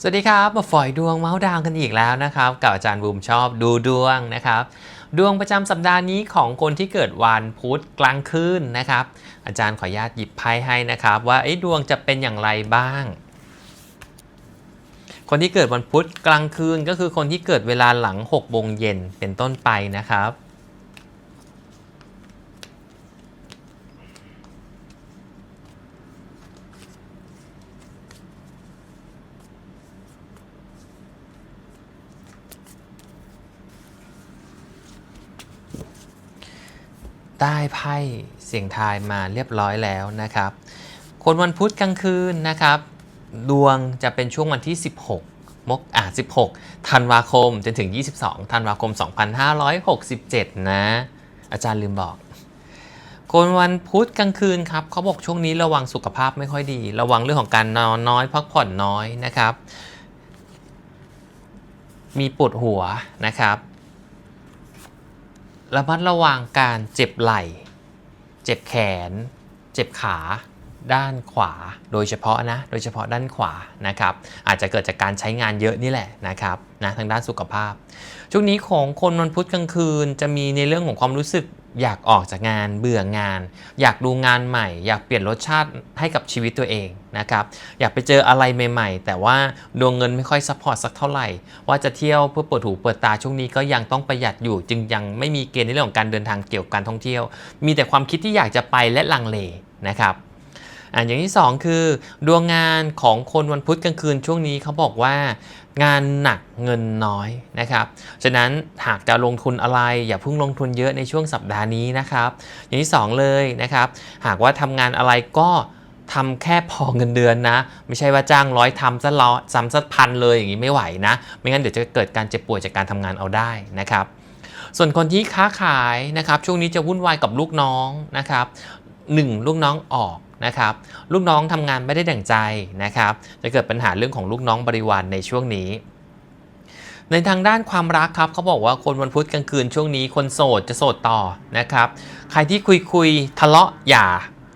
สวัสดีครับมาฝอยดวงเมาส์ดาวกันอีกแล้วนะครับกับอาจารย์บูมชอบดูดวงนะครับ ดวงประจำสัปดาห์นี้ของคนที่เกิดวันพุธกลางคืนนะครับ อาจารย์ขออนุญาตหยิบไพ่ให้นะครับ ว่าเอ๊ะดวงจะเป็นอย่างไรบ้าง คนที่เกิดวันพุธกลางคืนก็คือคนที่เกิดเวลาหลัง6โมงเย็นเป็นต้นไปนะครับ ได้ไพ่เสียงทายมาเรียบร้อยแล้วนะครับ คนวันพุธกลางคืนนะครับ ดวงจะเป็นช่วงวันที่ 16 มกอ่า16 ธันวาคมจนถึง 22 ธันวาคม 2567 นะ อาจารย์ลืมบอกคนวันพุธกลางคืนครับเขาบอกช่วงนี้ระวังสุขภาพไม่ค่อยดี ระวังเรื่องของการนอนน้อยพักผ่อนน้อยนะครับ มีปวดหัวนะครับ ระมัดระวังการเจ็บไหล่ เจ็บแขน เจ็บขาด้านขวา โดยเฉพาะนะ โดยเฉพาะด้านขวานะครับ อาจจะเกิดจากการใช้งานเยอะนี่แหละนะครับนะทางด้านสุขภาพ ช่วงนี้ของคนวันพุธกลางคืนจะมีในเรื่องของความรู้สึกอยากออกจากงานเบื่องาน อยากดูงานใหม่ อยากเปลี่ยนรสชาติให้กับชีวิตตัวเองนะครับอยากไปเจออะไรใหม่ ๆ แต่ว่าดวงเงินไม่ค่อยซัพพอร์ตสักเท่าไหร่ ว่าจะเที่ยวเพื่อเปิดหูเปิดตาช่วงนี้ก็ยังต้องประหยัดอยู่ จึงยังไม่มีเกณฑ์ในเรื่องของการเดินทางเกี่ยวกับการท่องเที่ยว มีแต่ความคิดที่อยากจะไปและลังเลนะครับ อันอย่างที่ 2 คือ ดวงงานของคนวันพุธกลางคืนช่วงนี้เขาบอกว่างานหนักเงินน้อยนะครับ ฉะนั้นหากจะลงทุนอะไรอย่าเพิ่งลงทุนเยอะในช่วงสัปดาห์นี้นะครับ อย่างที่ 2 เลยนะครับ หากว่าทำงานอะไรก็ทำแค่พอเงินเดือนนะ ไม่ใช่ว่าจ้างร้อยทำซะร้อยซ้ำซะพันเลยอย่างนี้ไม่ไหวนะ ไม่งั้นเดี๋ยวจะเกิดการเจ็บป่วยจากการทำงานเอาได้นะครับ ส่วนคนที่ค้าขายนะครับ ช่วงนี้จะวุ่นวายกับลูกน้องนะครับหนึ่งลูกน้องออก นะครับ ลูกน้องทำงานไม่ได้ดั่งใจนะครับ จะเกิดปัญหาเรื่องของลูกน้องบริวารในช่วงนี้ ในทางด้านความรักครับเขาบอกว่าคนวันพุธกลางคืนช่วงนี้คนโสดจะโสดต่อนะครับ ใครที่คุยคุยทะเลาะอย่า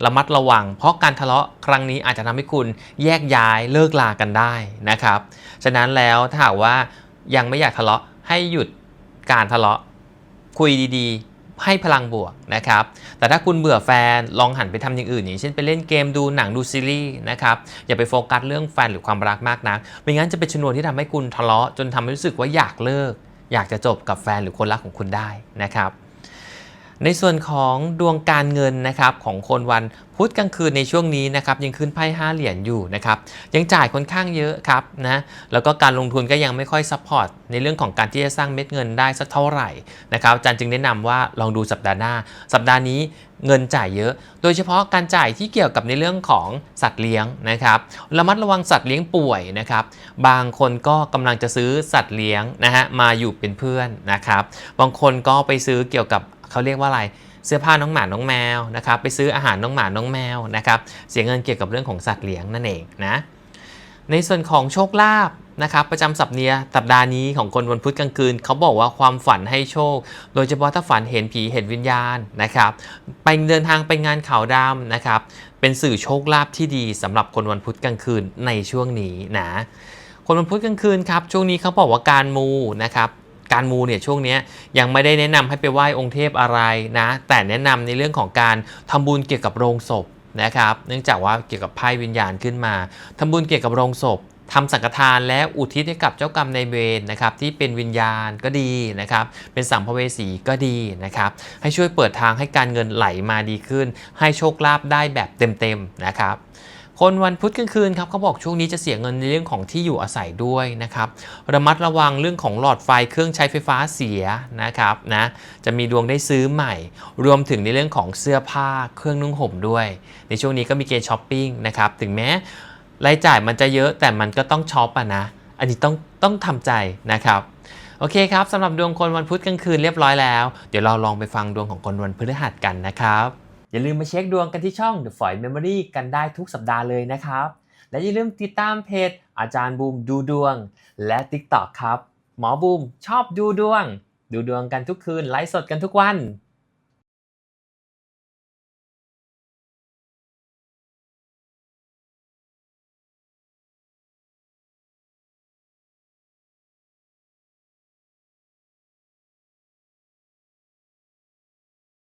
ระมัดระวัง เพราะการทะเลาะครั้งนี้อาจจะทำให้คุณแยกย้ายเลิกลากันได้นะครับ ฉะนั้นแล้วถ้าหากว่ายังไม่อยากทะเลาะให้หยุดการทะเลาะคุยดีๆ ให้พลังบวกนะครับ แต่ถ้าคุณเบื่อแฟนลองหันไปทำอย่างอื่นอย่างเช่นไปเล่นเกมดูหนังดูซีรีส์นะครับ อย่าไปโฟกัสเรื่องแฟนหรือความรักมากนัก ไม่งั้นจะเป็นชนวนที่ทำให้คุณทะเลาะจนทำให้รู้สึกว่าอยากเลิก อยากจะจบกับแฟนหรือคนรักของคุณได้นะครับ ในส่วนของดวงการเงินนะครับของคนวันพุธกลางคืนในช่วงนี้นะครับยังขึ้นไพ่ห้าเหรียญอยู่นะครับยังจ่ายค่อนข้างเยอะครับนะแล้วก็การลงทุนก็ยังไม่ค่อยซัพพอร์ตในเรื่องของการที่จะสร้างเม็ดเงินได้สักเท่าไหร่นะครับอาจารย์จึงแนะนำว่าลองดูสัปดาห์หน้า สัปดาห์นี้เงินจ่ายเยอะ โดยเฉพาะการจ่ายที่เกี่ยวกับในเรื่องของสัตว์เลี้ยงนะครับระมัดระวังสัตว์เลี้ยงป่วยนะครับบางคนก็กำลังจะซื้อสัตว์เลี้ยงนะฮะมาอยู่เป็นเพื่อนนะครับบางคนก็ไปซื้อเกี่ยวกับ เขาเรียกว่าอะไรเสื้อผ้าน้องหมา น้องแมวนะครับ ไปซื้ออาหารน้องหมา น้องแมวนะครับ เสียเงินเกี่ยวกับเรื่องของสัตว์เลี้ยงนั่นเองนะ ในส่วนของโชคลาภนะครับประจำสัปดาห์สัปดาห์นี้ของคนวันพุธกลางคืนเขาบอกว่าความฝันให้โชค โดยเฉพาะถ้าฝันเห็นผีเห็นวิญญาณนะครับ ไปเดินทางไปงานข่าวดำนะครับ เป็นสื่อโชคลาภที่ดีสำหรับคนวันพุธกลางคืนในช่วงนี้นะคนวันพุธกลางคืนครับช่วงนี้เขาบอกว่าการมูนะครับ การมูเนี่ยช่วงนี้ยังไม่ได้แนะนำให้ไปไหว้องค์เทพอะไรนะแต่แนะนำในเรื่องของการทำบุญเกี่ยวกับโรงศพนะครับเนื่องจากว่าเกี่ยวกับไพ่วิญญาณขึ้นมาทำบุญเกี่ยวกับโรงศพทำสังฆทานและอุทิศให้กับเจ้ากรรมในายเวรนะครับที่เป็นวิญญาณก็ดีนะครับเป็นสัมภเวสีก็ดีนะครับให้ช่วยเปิดทางให้การเงินไหลมาดีขึ้น ให้โชคลาภได้แบบเต็มๆนะครับ คนวันพุธกลางคืนครับเขาบอกช่วงนี้จะเสียเงินในเรื่องของที่อยู่อาศัยด้วยนะครับระมัดระวังเรื่องของหลอดไฟเครื่องใช้ไฟฟ้าเสียนะครับนะจะมีดวงได้ซื้อใหม่ รวมถึงในเรื่องของเสื้อผ้าเครื่องนุ่งห่มด้วย ในช่วงนี้ก็มีเกณฑ์ช้อปปิ้งนะครับถึงแม้รายจ่ายมันจะเยอะแต่มันก็ต้องช็อปอะนะ อันนี้ต้องต้องทำใจนะครับโอเคครับสำหรับดวงคนวันพุธกลางคืนเรียบร้อยแล้ว เดี๋ยวเราลองไปฟังดวงของคนวันพฤหัสกันนะครับ อย่าลืมมาเช็คดวงกันที่ช่อง The Foy Memory กันได้ทุกสัปดาห์เลยนะครับ และอย่าลืมติดตามเพจอาจารย์บูมดูดวง และ TikTok ครับ หมอบูมชอบดูดวง ดูดวงกันทุกคืนไลฟ์สดกันทุกวัน